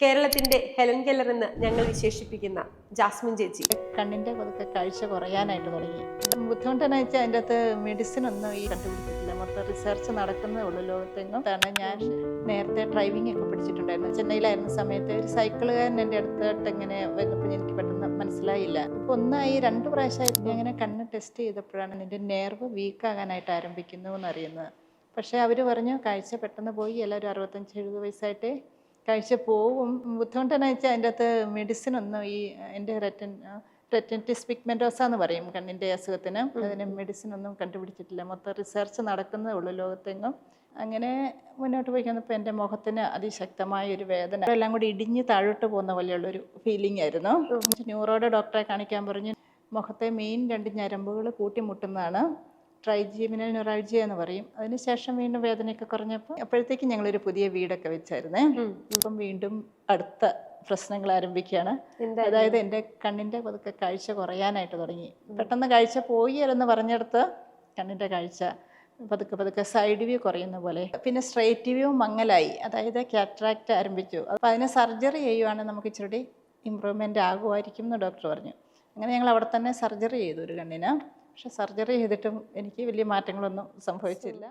കേരളത്തിന്റെ Helen Keller എന്ന് ഞങ്ങൾ വിശേഷിപ്പിക്കുന്ന ജാസ്മിൻ ചേച്ചി. കണ്ണിന്റെ പതുക്കെ കാഴ്ച കുറയാനായിട്ട് തുടങ്ങി. ബുദ്ധിമുട്ടെന്ന് വെച്ചാൽ അതിന്റെ അകത്ത് മെഡിസിൻ ഒന്നും ഈ കണ്ടുപിടിച്ചിട്ടില്ല മൊത്തം റിസർച്ച് നടക്കുന്നേ ഉള്ളൂ ലോകത്തെങ്ങും. കാരണം ഞാൻ നേരത്തെ ഡ്രൈവിംഗ് ഒക്കെ പഠിച്ചിട്ടുണ്ടായിരുന്നു. ചെന്നൈയിലായിരുന്ന സമയത്ത് ഒരു സൈക്കിളുകാരൻ എന്റെ അടുത്തോട്ട് ഇങ്ങനെ വന്നപ്പോൾ എനിക്ക് പെട്ടെന്ന് മനസ്സിലായില്ല. അപ്പോൾ ഒന്നായി രണ്ട് പ്രാവശ്യമായിട്ട് ഞാൻ ഇങ്ങനെ കണ്ണ് ടെസ്റ്റ് ചെയ്തപ്പോഴാണ് എന്റെ നെർവ് വീക്കാകാനായിട്ട് ആരംഭിക്കുന്നു എന്നറിയുന്നത് പക്ഷേ അവർ പറഞ്ഞു കാഴ്ച പെട്ടെന്ന് പോയി. എല്ലാവരും അറുപത്തഞ്ച് എഴുപത് വയസ്സായിട്ട് കാഴ്ച പോവും. ബുദ്ധിമുട്ടെന്ന് വെച്ചാൽ അതിന്റെ അകത്ത് മെഡിസിൻ ഒന്നും ഈ എന്റെ റെറ്റൻ റെറ്റന്റിസ് പിഗ്മെന്റോസ എന്ന് പറയും കണ്ണിന്റെ അസുഖത്തിന്. അതിന് മെഡിസിൻ ഒന്നും കണ്ടുപിടിച്ചിട്ടില്ല. മൊത്തം റിസർച്ച് നടക്കുന്നതേ ഉള്ളൂ ലോകത്തെങ്ങും. അങ്ങനെ മുന്നോട്ട് പോയി കഴിഞ്ഞപ്പോൾ എന്റെ മുഖത്തിന് അതിശക്തമായ ഒരു വേദന. എല്ലാം കൂടി ഇടിഞ്ഞ് താഴോട്ട് പോകുന്ന പോലെയുള്ളൊരു ഫീലിംഗ് ആയിരുന്നു. ന്യൂറോയുടെ ഡോക്ടറെ കാണിക്കാൻ പറഞ്ഞു. മുഖത്തെ മെയിൻ രണ്ട് ഞരമ്പുകൾ കൂട്ടിമുട്ടുന്നതാണ്. ട്രൈജീമിനൽ ന്യൂറാൾജിയ എന്ന് പറയും. അതിനുശേഷം വീണ്ടും വേദനയൊക്കെ കുറഞ്ഞപ്പോൾ അപ്പോഴത്തേക്കും ഞങ്ങളൊരു പുതിയ വീടൊക്കെ വെച്ചായിരുന്നേ. ഇപ്പം വീണ്ടും അടുത്ത പ്രശ്നങ്ങൾ ആരംഭിക്കുകയാണ്. അതായത് എന്റെ കണ്ണിന്റെ പതുക്കെ കാഴ്ച കുറയാനായിട്ട് തുടങ്ങി. പെട്ടെന്ന് കാഴ്ച പോയി എന്ന് പറഞ്ഞെടുത്ത് കണ്ണിന്റെ കാഴ്ച പതുക്കെ പതുക്കെ സൈഡ് വ്യൂ കുറയുന്ന പോലെ. പിന്നെ സ്ട്രൈറ്റ് വ്യൂ മങ്ങലായി. അതായത് കാറ്ററാക്റ്റ് ആരംഭിച്ചു. അപ്പോൾ അതിന് സർജറി ചെയ്യുവാണെങ്കിൽ നമുക്ക് ഇച്ചിരി ഇമ്പ്രൂവ്മെന്റ് ആകുമായിരിക്കും എന്ന് ഡോക്ടർ പറഞ്ഞു. അങ്ങനെ ഞങ്ങൾ അവിടെ തന്നെ സർജറി ചെയ്തു ഒരു കണ്ണിന്. പക്ഷെ സർജറി ചെയ്തിട്ടും എനിക്ക് വലിയ മാറ്റങ്ങളൊന്നും സംഭവിച്ചില്ല.